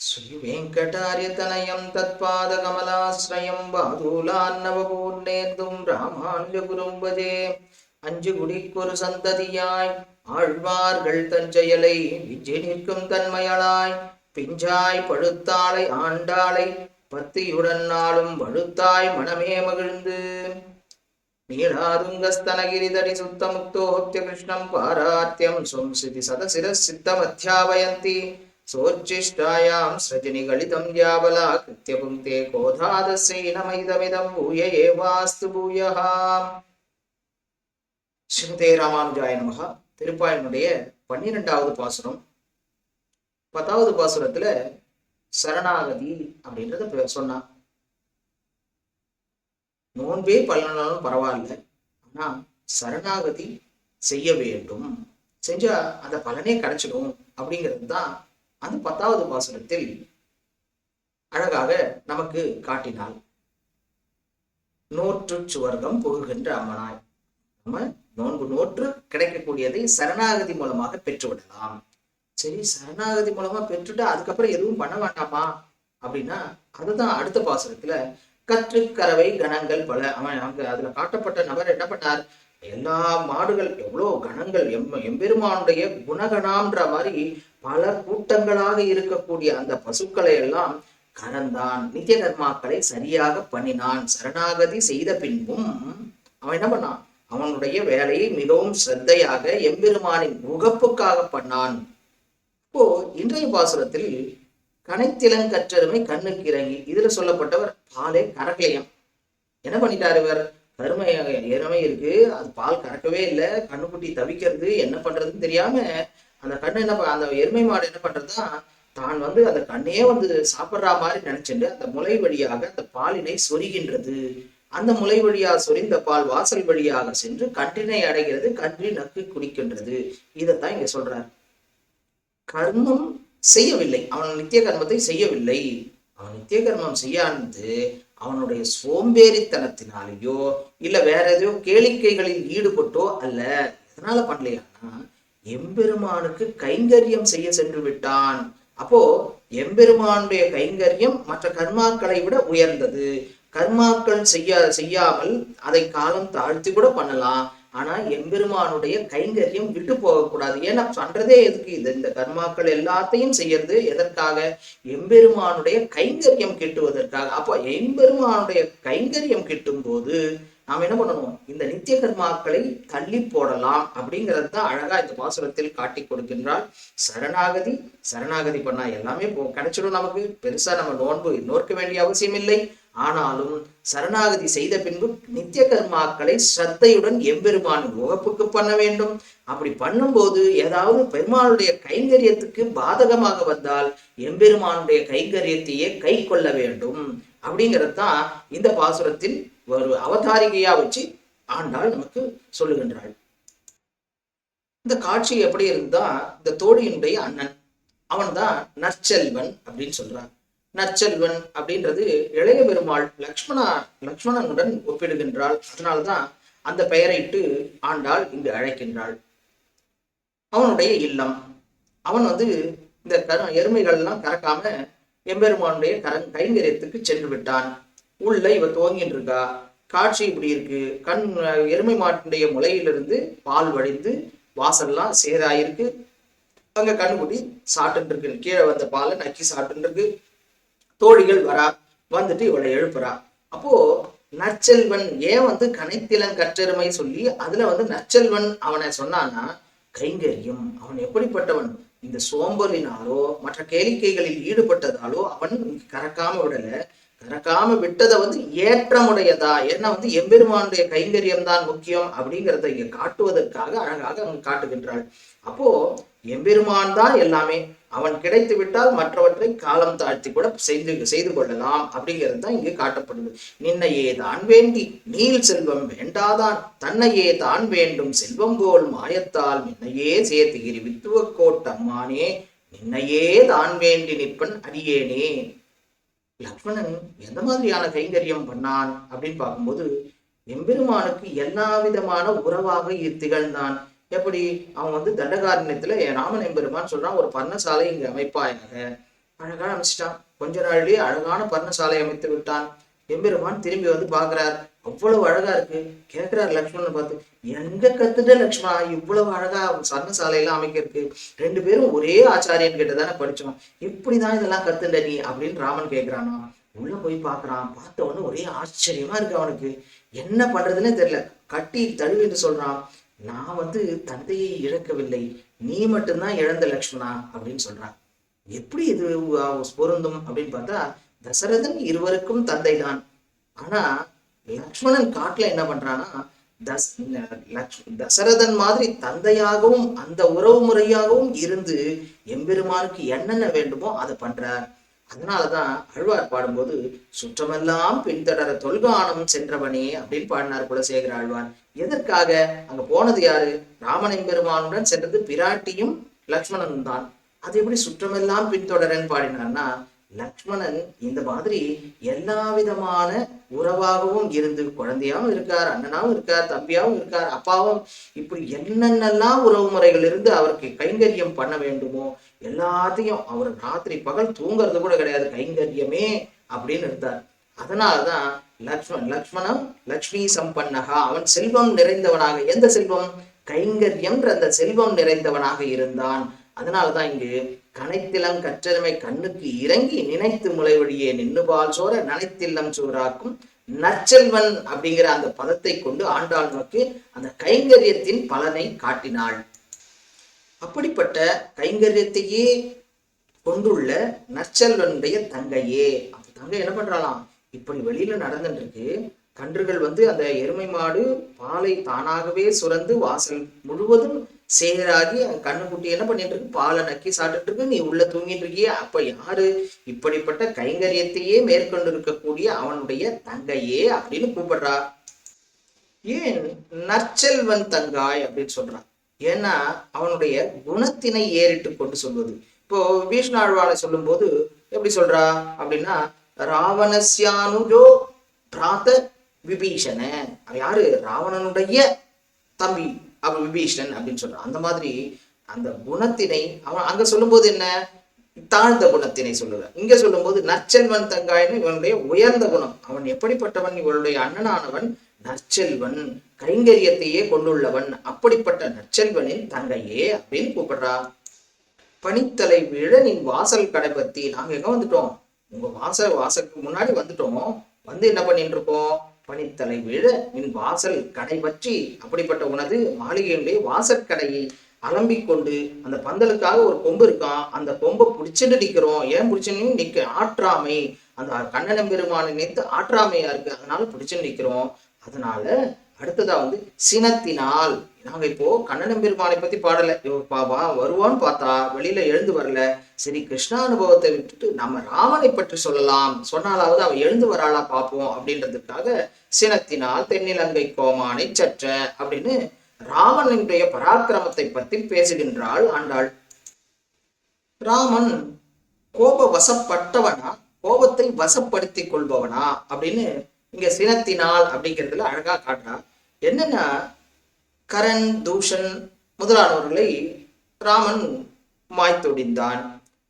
श्रीवेङ्कटार्यतनयं तत्पादकमलाश्रयं बाधूलान्नवपूर्णेन्दुं ராமானுஜகுரும் பஜே அஞ்சு குடிக்கொரு சந்ததியாய் ஆழ்வார்கள் தஞ்செயலை விஞ்சி நிற்கும் தன்மையளாய் பிஞ்சாய் பழுத்தாளை ஆண்டாளை பத்தியுடன் நாளும் வழுத்தாய் மனமே மகிழ்ந்து நீளாதுங்கஸ்தனகிரிதடி சுத்தமுக்தோஹத்ய கிருஷ்ணம் பாராத்யம் ஸ்வம் ஸ்ருதி சதசிர சித்தமத்யாபயந்தி सोच्छिष्टायां सृजनिगलितं यावला कृत्य पुङ्क्ते கோதாதசைனமைதமிதம் பூய ஏவாஸ்து பூயः ஸ்ரீமதே ராமானுஜாய நமகா திருப்பாயினுடைய பன்னிரெண்டாவது பாசுரம் பத்தாவது பாசுரத்துல சரணாகதி அப்படின்றத பே- சொன்னான் நோன்பே பலனாலும் பரவாயில்ல ஆனா சரணாகதி செய்ய வேண்டும் செஞ்சா அந்த பலனே கிடைச்சிடும் அப்படிங்கிறது தான் அந்த பத்தாவது வாசனத்தில் அழகாக நமக்கு காட்டினாள். நோற்று சுவர்க்கம் புகுகின்ற அம்மனாய். நம்ம நோன்பு நோற்று கிடைக்கக்கூடியதை சரணாகதி மூலமாக பெற்றுவிடலாம். சரி சரணாகதி மூலமா பெற்றுட்டு அதுக்கப்புறம் எதுவும் பண்ண வேண்டாமா? அப்படின்னா அதுதான் அடுத்த பாசனத்துல கற்றுக்கறவை கணங்கள் பல. அவன் அங்க அதுல காட்டப்பட்ட நபர் என்ன பண்ணார்? எல்லா மாடுகள் எவ்வளோ கணங்கள் எம் எம்பெருமானுடைய குணகணான்ற மாதிரி பல கூட்டங்களாக இருக்கக்கூடிய அந்த பசுக்களை எல்லாம் கறந்தான். நித்திய கர்மாக்களை சரியாக பண்ணினான். சரணாகதி செய்த பின்பும் அவன் என்ன பண்ணான்? அவனுடைய வேலையை மிகவும் சிரத்தையாக எம்பெருமானின் முகப்புக்காக பண்ணான். இப்போ இன்றைய பாசுரத்தில் கனைத்திலங்கற்றருமை கண்ணுக்கு இறங்கி இதுல சொல்லப்பட்டவர் பாலே கரகலையம் என்ன பண்ணிட்டார் இவர்? கருமை எருமை இருக்கு. அது பால் கறக்கவே இல்லை. கண்ணுக்குட்டி தவிக்கிறது என்ன பண்றதுன்னு தெரியாம அந்த கண்ணு என்ன அந்த எருமை மாடு என்ன பண்றதுன்னா தான் வந்து அந்த கண்ணையே வந்து சாப்பிட்ற மாதிரி நினைச்சுட்டு அந்த முளை வழியாக அந்த பாலினை சொரிகின்றது. அந்த முளை வழியாக சொரிந்த பால் வாசல் வழியாக சென்று கன்றினை அடைகிறது கன்றி நக்கு குடிக்கின்றது. இதைத்தான் இங்க சொல்றார். கர்மம் செய்யவில்லை. அவன் நித்திய கர்மத்தை செய்யவில்லை. அவன் நித்திய கர்மம் செய்யாது அவனுடைய சோம்பேறித்தனத்தினாலேயோ இல்ல வேற எதையோ கேளிக்கைகளில் ஈடுபட்டோ அல்ல. எதனால பண்ணலையானா எம்பெருமானுக்கு கைங்கரியம் செய்ய சென்று விட்டான் அப்போ எம்பெருமானுடைய கைங்கரியம் மற்ற கர்மாக்களை விட உயர்ந்தது. கர்மாக்கள் செய்ய செய்யாமல் அதை காலம் தாழ்த்தி கூட பண்ணலாம். ஆனா எம்பெருமானுடைய கைங்கரியம் விட்டு போகக்கூடாது. ஏன்னா பண்றதே எதுக்கு? இது இந்த கர்மாக்கள் எல்லாத்தையும் செய்யறது. எதற்காக? எம்பெருமானுடைய கைங்கரியம் கிட்டுவதற்காக. அப்போ எம்பெருமானுடைய கைங்கரியம் கிட்டும் போது நாம் என்ன பண்ணணும்? இந்த நித்திய கர்மாக்களை தள்ளி போடலாம் அப்படிங்கிறது தான் அழகா இந்த பாசுரத்தில் காட்டி கொடுக்கின்றால் சரணாகதி. சரணாகதி பண்ணா எல்லாமே போ கிடைச்சிடும் நமக்கு. பெருசா நம்ம நோன்பு நோக்க வேண்டிய அவசியம் இல்லை ஆனாலும் சரணாகதி செய்த பின்பு நித்திய கர்மாக்களை ஸ்ரத்தையுடன் எம்பெருமான் முகப்புக்கு பண்ண வேண்டும். அப்படி பண்ணும்போது ஏதாவது பெருமானுடைய கைங்கரியத்துக்கு பாதகமாக வந்தால் எம்பெருமானுடைய கைங்கரியத்தையே கை கொள்ள வேண்டும். அப்படிங்கிறது தான் இந்த பாசுரத்தில் ஒரு அவதாரிகையா வச்சு ஆண்டாள் நமக்கு சொல்லுகின்றாள். இந்த காட்சி எப்படி இருந்தா இந்த தோழியினுடைய அண்ணன் அவன் தான் நற்செல்வன் அப்படின்னு சொல்றான் நற்செல்வன் அப்படின்றது இளைய பெருமாள் லக்ஷ்மணா லக்ஷ்மணனுடன் ஒப்பிடுகின்றாள். அதனால்தான் அந்த பெயரையிட்டு ஆண்டாள் இங்கு அழைக்கின்றாள். அவனுடைய இல்லம். அவன் வந்து இந்த கரு எருமைகள்லாம் கறக்காம எம்பெருமானுடைய கரங் கைங்கரியத்துக்கு சென்று விட்டான் உள்ள இவ துவங்கிட்டு இருக்கா காட்சி இப்படி இருக்கு. கண் எருமை மாட்டினுடைய முளையிலிருந்து பால் வடிந்து வாசல்லாம் சேராயிருக்கு அங்க கண்ணுக்குட்டி சாப்பிட்டு இருக்கு கீழே வந்த பாலை நக்கி சாப்பிட்டு இருக்கு தோழிகள் வரா வந்துட்டு இவளை எழுப்புறா. அப்போ நற்செல்வன் ஏன் வந்து கனைத்திலன் கற்றெருமை சொல்லி அதுல வந்து நற்செல்வன் அவனை சொன்னான்னா கைங்கரியம் அவன் எப்படிப்பட்டவன்? இந்த சோம்பலினாலோ மற்ற கேளிக்கைகளில் ஈடுபட்டதாலோ அவன் கறக்காம விடல. கறக்காம விட்டதை வந்து ஏற்றமுடையதா? ஏன்னா வந்து எம்பெருமானுடைய கைங்கரியம் தான் முக்கியம் அப்படிங்கிறத இங்க காட்டுவதற்காக அழகாக அவன் காட்டுகின்றாள். அப்போ எம்பெருமான் தான் எல்லாமே. அவன் கிடைத்து விட்டால் மற்றவற்றை காலம் தாழ்த்தி கூட செய்து செய்து கொள்ளலாம். அப்படிங்கிறது தான் இங்கு காட்டப்படுது. நின்னையே தான் வேண்டி நீல் செல்வம் வேண்டாதான். தன்னையே தான் வேண்டும் செல்வம் போல் மாயத்தால் நின்னையே சேர்த்துகிரி வித்துவ கோட்டம்மானே நின்னையே தான் வேண்டி நிற்பன் அடியேனே. லக்ஷ்மணன் எந்த மாதிரியான கைங்கரியம் பண்ணான் அப்படின்னு பார்க்கும்போது எம்பெருமானுக்கு எல்லா விதமான உறவாக திகழ்ந்தான் எப்படி? அவன் வந்து தண்டகாரண்யத்துல ராமன் எம்பெருமான் சொல்றான் ஒரு பர்ணசாலை இங்கு அமைப்பாயாக. அழகா அமைச்சிட்டான். கொஞ்ச நாள்லயே அழகான பர்ணசாலை அமைத்து விட்டான். எம்பெருமான் திரும்பி வந்து பாக்குறார் அவ்வளவு அழகா இருக்கு. கேட்கிறார் லக்ஷ்மணன் பார்த்து எங்க கத்துட்ட லக்ஷ்மணா இவ்வளவு அழகா சர்ணசாலையெல்லாம் அமைக்கிறதுக்கு? ரெண்டு பேரும் ஒரே ஆச்சாரியன் கிட்ட தானே படிச்சோம். இப்படிதான் இதெல்லாம் கத்துண்ட நீ? அப்படின்னு ராமன் கேட்கிறானா. உள்ள போய் பாக்குறான் பார்த்த உடனே ஒரே ஆச்சரியமா இருக்கு அவனுக்கு. என்ன பண்றதுன்னே தெரியல. கட்டி தழுவின்னு சொல்றான். நான் வந்து தந்தையை இழக்கவில்லை. நீ மட்டும்தான் இழந்த லக்ஷ்மணா அப்படின்னு சொல்றான். எப்படி இது பொருந்தும் அப்படின்னு பார்த்தா தசரதன் இருவருக்கும் தந்தை தான் ஆனா லக்ஷ்மணன் காட்டுல என்ன பண்றான்னா தஸ் லக்ஷ்- தசரதன் மாதிரி தந்தையாகவும் அந்த உறவு முறையாகவும் இருந்து எம்பெருமானுக்கு என்னென்ன வேண்டுமோ அதை பண்றார். அதனாலதான் அழ்வார் பாடும்போது சுற்றமெல்லாம் பின்தொடர தொல்கானம் சென்றவனே அப்படின்னு பாடினார் குலசேகர ஆழ்வார் எதற்காக? அங்க போனது யாரு? ராமனின் பெருமானுடன் சென்றது பிராட்டியும் லக்ஷ்மணனும் தான் அது எப்படி சுற்றமெல்லாம் பின்தொடரன்னு பாடினார்னா லக்ஷ்மணன் இந்த மாதிரி எல்லா விதமான உறவாகவும் இருந்து குழந்தையாவும் இருக்கார் அண்ணனாவும் இருக்கார் தம்பியாவும் இருக்கார் அப்பாவும் இப்படி என்னென்னலாம் உறவு முறைகள் இருந்து அவருக்கு கைங்கரியம் பண்ண வேண்டுமோ எல்லாத்தையும் அவர் ராத்திரி பகல் தூங்குறது கூட கிடையாது கைங்கரியமே அப்படின்னு இருந்தார். அதனாலதான் லக்ஷ்மண் லக்ஷ்மணம் லக்ஷ்மி சம்பன்னகா அவன் செல்வம் நிறைந்தவனாக எந்த செல்வம்? கைங்கரியம்ன்ற அந்த செல்வம் நிறைந்தவனாக இருந்தான். அதனாலதான் இங்கு கனைத்திலம் கற்றெருமை கண்ணுக்கு இறங்கி நினைத்து முளை வழியே நின்னுபால் சோர நனைத்தில்லம் சோறாக்கும் நற்செல்வன் அப்படிங்கிற அந்த பதத்தை கொண்டு ஆண்டாள் நோக்கி அந்த கைங்கரியத்தின் பலனை காட்டினாள். அப்படிப்பட்ட கைங்கரியத்தையே கொண்டுள்ள நற்செல்வனுடைய தங்கையே. அந்த தங்கை என்ன பண்றாளாம்? இப்படி வெளியில நடந்துட்டு இருக்கு. கன்றுகள் வந்து அந்த எருமை மாடு பாலை தானாகவே சுரந்து வாசல் முழுவதும் சேராகி கண்ணுக்குட்டி என்ன பண்ணிட்டு இருக்கு? பாலை நக்கி சாப்பிட்டுட்டு இருக்கு. நீ உள்ள தூங்கிட்டு இருக்கியே. அப்ப யாரு இப்படிப்பட்ட கைங்கரியத்தையே மேற்கொண்டு இருக்கக்கூடிய அவனுடைய தங்கையே அப்படின்னு கூப்பிடுறா. ஏன் நற்செல்வன் தங்காய் அப்படின்னு சொல்றான். ஏன்னா அவனுடைய குணத்தினை ஏறிட்டு கொண்டு சொல்வது. இப்போ வீஷ்ணாழ்வானை சொல்லும்போது எப்படி சொல்றா? அப்படின்னா ராவணசியானுஜோ பிராத விபீஷண அவன் யாரு? ராவணனுடைய தம்பி. அவன் விபீஷணன் அப்படின்னு சொல்றான். அந்த மாதிரி அந்த குணத்தினை அவன் அங்க சொல்லும்போது என்ன? தாழ்ந்த குணத்தினை சொல்லுறான் இங்க சொல்லும்போது நற்செல்வன் தங்காயின்னு இவனுடைய உயர்ந்த குணம். அவன் எப்படிப்பட்டவன்? இவனுடைய அண்ணனானவன் நற்செல்வன். கைங்கரியத்தையே கொண்டுள்ளவன். அப்படிப்பட்ட நற்செல்வனின் தங்கையே அப்படின்னு கூப்பிடுறா. பனித்தலை விழ நீ வாசல் கடை பத்தி நாங்க எங்க வந்துட்டோம்? உங்க வாசல் வாசலுக்கு முன்னாடி வந்துட்டோம். வந்து என்ன பண்ணிட்டு இருக்கோம்? பனித்தலை விழ நின் வாசல் கடை பற்றி அப்படிப்பட்ட உனது மாளிகையுடைய வாசல் கடையை அந்த பந்தலுக்காக ஒரு கொம்பு இருக்கான் அந்த கொம்பை பிடிச்சிட்டு நிற்கிறோம் ஏன் பிடிச்சுன்னு நிற்க ஆற்றாமை. அந்த கண்ணனம் பெருமானை நினைத்து ஆற்றாமையா இருக்கு? அதனால பிடிச்சுட்டு நிற்கிறோம் அதனால அடுத்ததா வந்து சினத்தினால். நாங்க இப்போ கண்ணனம் பெருமானை பத்தி பாடல. இவர் பாபா வருவான்னு பார்த்தா வெளியில எழுந்து வரல. சரி கிருஷ்ணா அனுபவத்தை விட்டுட்டு நம்ம ராமனை பற்றி சொல்லலாம். சொன்னாலாவது அவன் எழுந்து வராளா பார்ப்போம் அப்படின்றதுக்காக சினத்தினால் தென்னிலங்கை கோமானை சற்ற அப்படின்னு ராமனுடைய பராக்கிரமத்தை பத்தி பேசுகின்றாள் ஆண்டாள். ராமன் கோப வசப்பட்டவனா கோபத்தை வசப்படுத்திக் கொள்பவனா? அப்படின்னு இங்க சினத்தினால் அப்படிங்கிறதுல அழகா காட்டுறான் என்னன்னா கரண் தூஷன் முதலானவர்களை ராமன் மாய்த்தொடிந்தான்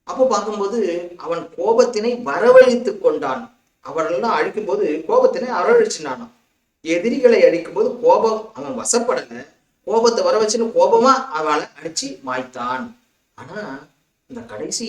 அப்போ பார்க்கும்போது அவன் கோபத்தினை வரவழைத்து கொண்டான். அவரெல்லாம் அழிக்கும்போது கோபத்தினை வரவழைச்சினானாம் எதிரிகளை அழிக்கும்போது கோபம் அவன் வசப்படல. கோபத்தை வர வச்சுன்னு கோபமா அவளை அடிச்சு மாய்த்தான். ஆனா இந்த கடைசி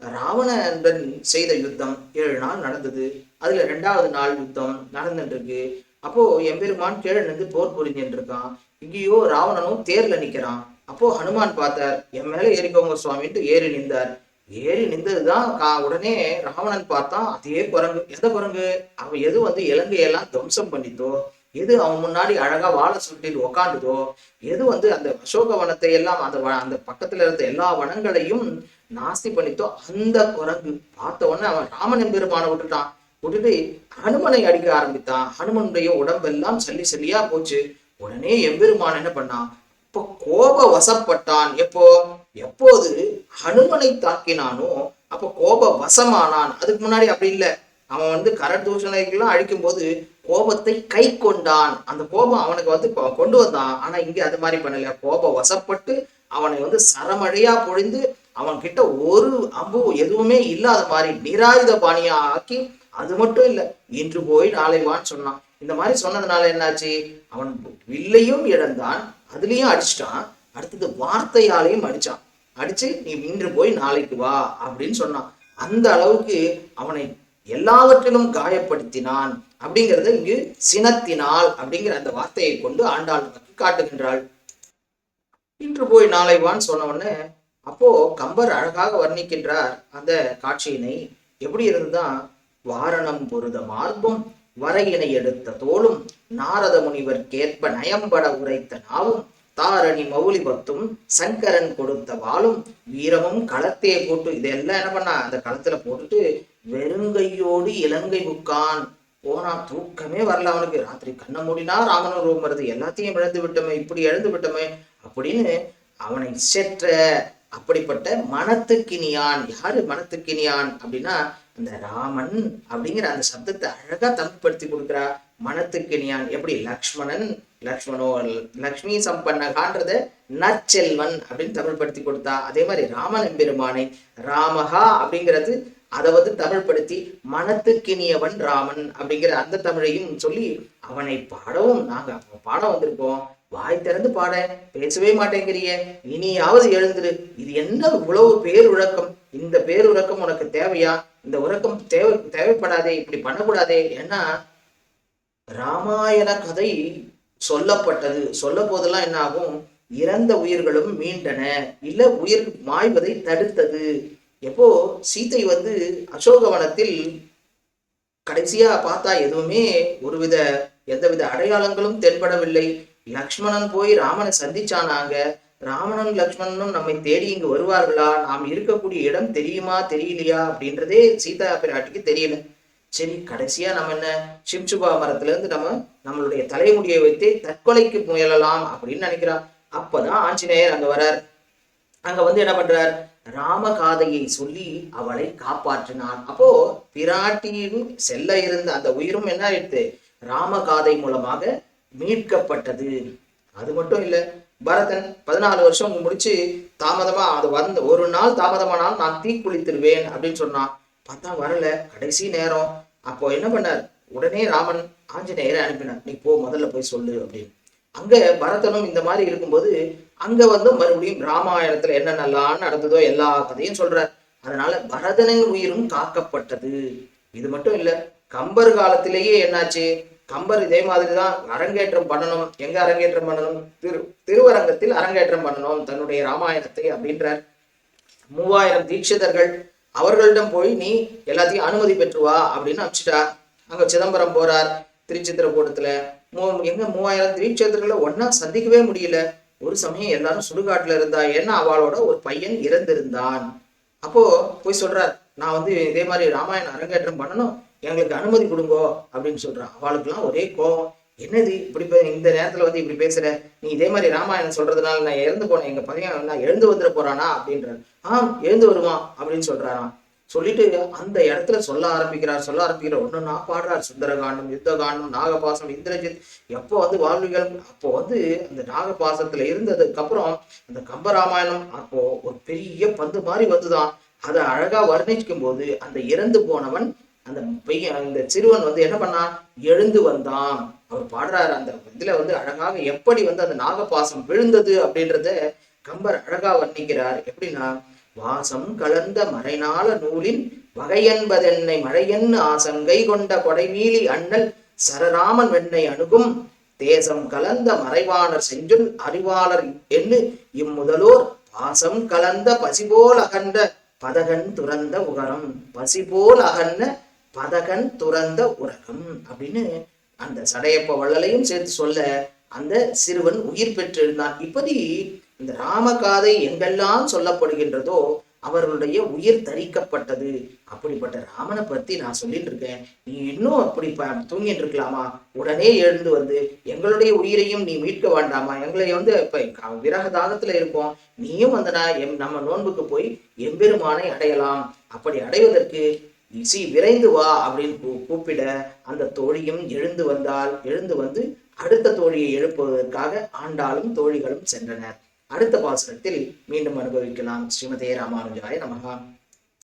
ராவணனுடன் செய்த யுத்தம் ஏழு நாள் நடந்தது. அதுல ரெண்டாவது நாள் யுத்தம் நடந்துட்டு இருக்கு. அப்போ எம்பெருமான் கீழே நின்று போர் புரிஞ்சுட்டு இருக்கான். இங்கேயோ ராவணனும் தேர்ல நிக்கிறான். அப்போ ஹனுமான் பார்த்தார் என் மேல ஏறிக்கோங்க சுவாமின்ட்டு ஏறி நின்றார். ஏறி நின்றதுதான் உடனே ராவணன் பார்த்தான் அதே குரங்கு. எந்த குரங்கு? அவன் எது வந்து இலங்கையெல்லாம் துவம்சம் பண்ணித்தோ? எது அவன் முன்னாடி அழகா வாழை சுட்டிட்டு உக்காண்டுதோ எது வந்து அந்த அசோக வனத்தை எல்லாம் அந்த அந்த பக்கத்துல இருந்த எல்லா வனங்களையும் நாஸ்தி பண்ணித்தோ? அந்த குரங்கு. பார்த்த உடனே அவன் ராமன் பெருமானை விட்டுட்டான். விட்டுட்டு ஹனுமனை அடிக்க ஆரம்பித்தான். ஹனுமனுடைய உடம்பெல்லாம் சல்லி சல்லியா போச்சு. உடனே எம்பெருமான் என்ன பண்ணான்? இப்போ கோப வசப்பட்டான் எப்போ? எப்போது ஹனுமனை தாக்கினானோ அப்போ கோப வசமானான் அதுக்கு முன்னாடி அப்படி இல்லை. அவன் வந்து கரதூஷணைகள்லாம் அழிக்கும் போது கோபத்தை கை கொண்டான். அந்த கோபம் அவனுக்கு வந்து கொண்டு வந்தான். ஆனா இங்க அது மாதிரி பண்ணல. கோப வசப்பட்டு அவனை வந்து சரமழையா பொழிந்து அவன் கிட்ட ஒரு அம்பு எதுவுமே இல்லாத மாதிரி நிராயுத பாணியா ஆக்கி அது மட்டும் இல்லை இன்று போய் நாளை வான்னு சொன்னான். இந்த மாதிரி சொன்னதுனால என்னாச்சு? அவன் வில்லையும் இழந்தான் அதுலயும் அடிச்சிட்டான். அடுத்தது வார்த்தையாலையும் அடிச்சான். அடிச்சு நீ இன்று போய் நாளைக்கு வா அப்படின்னு சொன்னான். அந்த அளவுக்கு அவனை எல்லாவற்றிலும் காயப்படுத்தினான். அப்படிங்கிறத இங்கு சினத்தினால் அப்படிங்கிற அந்த வார்த்தையை கொண்டு ஆண்டாள் நமக்கு காட்டுகின்றாள். இன்று போய் நாளை வான்னு சொன்ன உடனே அப்போ கம்பர் அழகாக வர்ணிக்கின்றார் அந்த காட்சியினை. எப்படி இருந்துதான்? வாரணம் பொருத மார்பம் வரையினை எடுத்த தோளும் நாரத முனிவர்க்கேற்ப நயம்பட உரைத்த நாவும் தாரணி மௌலி பத்தும் சங்கரன் கொடுத்த வாளும் வீரமும் களத்தையே போட்டு இதெல்லாம் என்ன பண்ணா அந்த களத்துல போட்டுட்டு வெறுங்கையோடு இலங்கை புக்கான். போனா தூக்கமே வரல அவனுக்கு. ராத்திரி கண்ண மூடினா ராமன் ரூபம் வருது. எல்லாத்தையும் இழந்து விட்டோமே இப்படி இழந்து விட்டோமே அப்படின்னு அவனை செற்ற அப்படிப்பட்ட மனத்துக்கினியான். யாரு மனத்துக்கினியான் அப்படின்னா அந்த ராமன் அப்படிங்கிற அந்த சப்தத்தை அழகா தமிழ்படுத்தி கொடுக்குறா. மனத்துக்கினியான் எப்படி? லக்ஷ்மணன் லக்ஷ்மணோ லக்ஷ்மி சம்பன்னகான்றது நற்செல்வன் அப்படின்னு தமிழ்படுத்தி கொடுத்தா. அதே மாதிரி ராமன் பெருமானை ராமகா அப்படிங்கிறது அதை வந்து தமிழ்படுத்தி மனத்துக்கினியவன் ராமன் அப்படிங்கிற அந்த தமிழையும் சொல்லி அவனை பாடவும் நாங்க பாடம் பாட வந்திருக்கோம். வாய் திறந்து பாட பேசவே மாட்டேங்கிறிய. இனியாவது எழுந்துரு. இது என்ன இவ்வளவு பேருழக்கம் இந்த பேருழக்கம் உனக்கு தேவையா? இந்த உறக்கம் தேவை தேவைப்படாதே இப்படி பண்ணக்கூடாதே ஏன்னா ராமாயண கதை சொல்லப்பட்டது. சொல்ல போதெல்லாம் என்ன ஆகும் இறந்த உயிர்களும் மீண்டன. இல்ல உயிர் மாய்வதை தடுத்தது. எப்போ? சீதை வந்து அசோகவனத்தில் கடைசியா பார்த்தா எதுவுமே ஒருவித எந்தவித அடையாளங்களும் தென்படவில்லை. லக்ஷ்மணன் போய் ராமனை சந்திச்சானாங்க. ராமனும் லக்ஷ்மணனும் நம்மை தேடி இங்கு வருவார்களா? நாம் இருக்கக்கூடிய இடம் தெரியுமா தெரியலையா? அப்படின்றதே சீதா பிராட்டிக்கு தெரியல. சரி கடைசியா நம்ம என்ன? சிம்சுபா மரத்துல இருந்து நம்ம நம்மளுடைய தலைமுடியை வைத்து தற்கொலைக்கு முயலலாம் அப்படின்னு நினைக்கிறான் அப்பதான் ஆஞ்சநேயர் அங்க வரார். அங்க வந்து என்ன பண்றார்? ராமகாதையை சொல்லி அவளை காப்பாற்றினான். அப்போ பிராட்டியின் செல்ல இருந்த அந்த உயிரும் என்ன ஆயிடுத்து ராமகாதை மூலமாக மீட்கப்பட்டது. அது மட்டும் இல்லை பரதன் பதினாலு வருஷம் முடிச்சு தாமதமா அது வந்த ஒரு நாள் தாமதமானால் நான் தீக்குளித்திருவேன் அப்படின்னு சொன்னான். பார்த்தா வரல. கடைசி நேரம். அப்போ என்ன பண்ணார்? உடனே ராமன் ஆஞ்சநேயரை அனுப்பினார். நீ போ முதல்ல போய் சொல்லு அப்படின்னு. அங்க பரதனும் இந்த மாதிரி இருக்கும்போது அங்க வந்து மறுபடியும் ராமாயணத்துல என்னென்னலாம் நடந்ததோ எல்லா கதையும் சொல்றார். அதனால பரதனின் உயிரும் காக்கப்பட்டது. இது மட்டும் இல்ல கம்பர் காலத்திலேயே என்னாச்சு? கம்பர் இதே மாதிரி தான் அரங்கேற்றம் பண்ணணும். எங்க அரங்கேற்றம் பண்ணணும்? திரு திருவரங்கத்தில் அரங்கேற்றம் பண்ணணும். தன்னுடைய ராமாயணத்தை அப்படின்றார். மூவாயிரம் தீட்சிதர்கள் அவர்களிடம் போய் நீ எல்லாத்தையும் அனுமதி பெற்று வா அப்படின்னு அமிச்சிட்டா அங்க சிதம்பரம் போறார் திருச்சித்திரக்கூடத்துல மூ எங்க மூவாயிரம் தீட்சிதர்களை ஒன்னா சந்திக்கவே முடியல. ஒரு சமயம் எல்லாரும் சுடுகாட்டுல இருந்தா ஏன்னா அவளோட ஒரு பையன் இறந்திருந்தான். அப்போ போய் சொல்றார் நான் வந்து இதே மாதிரி ராமாயணம் அரங்கேற்றம் பண்ணணும். எங்களுக்கு அனுமதி கொடுங்கோ அப்படின்னு சொல்றான். அவளுக்குலாம் ஒரே கோவம். என்னது இப்படி இந்த நேரத்துல வந்து இப்படி பேசுற? நீ இதே மாதிரி ராமாயணம் சொல்றதுனால நான் இறந்து போனேன். எங்க பையன் நான் எழுந்து வந்துட போறானா அப்படின்றார். ஆம் எழுந்து வருவான் அப்படின்னு சொல்றாராம். சொல்லிட்டு அந்த இடத்துல சொல்ல ஆரம்பிக்கிறார். சொல்ல ஆரம்பிக்கிறார் ஒண்ணு நான் பாடுறார். சுந்தரகாண்டம் யுத்தகாண்டம் நாகபாசம் இந்திரஜித். எப்போ வந்து வாழ்விகள்? அப்போ வந்து அந்த நாகபாசத்துல இருந்ததுக்கு அப்புறம் அந்த கம்பராமாயணம் அப்போ ஒரு பெரிய பந்து மாதிரி வந்துதான். அதை அழகா வர்ணிக்கும் போது அந்த இறந்து போனவன் அந்த பையன் அந்த சிறுவன் வந்து என்ன பண்ணான் எழுந்து வந்தான். அவர் பாடுறாரு அந்த இதுல வந்து அழகாக எப்படி வந்து அந்த நாகப்பாசம் விழுந்தது அப்படின்றத கம்பர் அழகா வர்ணிக்கிறார். எப்படின்னா வாசம் கலந்த மறைநாள நூலின் வகையென்பதென்னை மழையென்னு ஆசங்கை கொண்ட கொடைமீலி அண்ணல் சரராமன் வெண்ணை அணுகும். தேசம் கலந்த மறைவாணர் செஞ்சுள் அறிவாளர் என்று இம்முதலோர் பாசம் கலந்த பசிபோல் அகன்ற பதகன் துறந்த உகரம். பசிபோல் அகன்ற பதகன் துறந்த உறகம் அப்படின்னு அந்த சடையப்ப வள்ளலையும் சேர்த்து சொல்ல அந்த சிறுவன் உயிர் பெற்றிருந்தான். இப்படி இந்த ராமகாதை எங்கெல்லாம் சொல்லப்படுகின்றதோ அவர்களுடைய உயிர் தரிக்கப்பட்டது. அப்படிப்பட்ட ராமனை பத்தி நான் சொல்லிட்டு இருக்கேன். நீ இன்னும் அப்படி தூங்கிட்டு இருக்கலாமா? உடனே எழுந்து வந்து எங்களுடைய உயிரையும் நீ மீட்க வேண்டாமா? எங்களை வந்து இப்ப க- விரக தாகத்துல இருக்கோம். நீயும் வந்தனா எம் நம்ம நோன்புக்கு போய் எம்பெருமானை அடையலாம். அப்படி அடைவதற்கு சி விரைந்து வா அப்படின்னு கூ- கூப்பிட அந்த தோழியும் எழுந்து வந்தால் எழுந்து வந்து அடுத்த தோழியை எழுப்புவதற்காக ஆண்டாளும் தோழிகளும் சென்றனர். அடுத்த பாசனத்தில் மீண்டும் அனுபவிக்கலாம். ஸ்ரீமதே ராமானுஜாய நமகா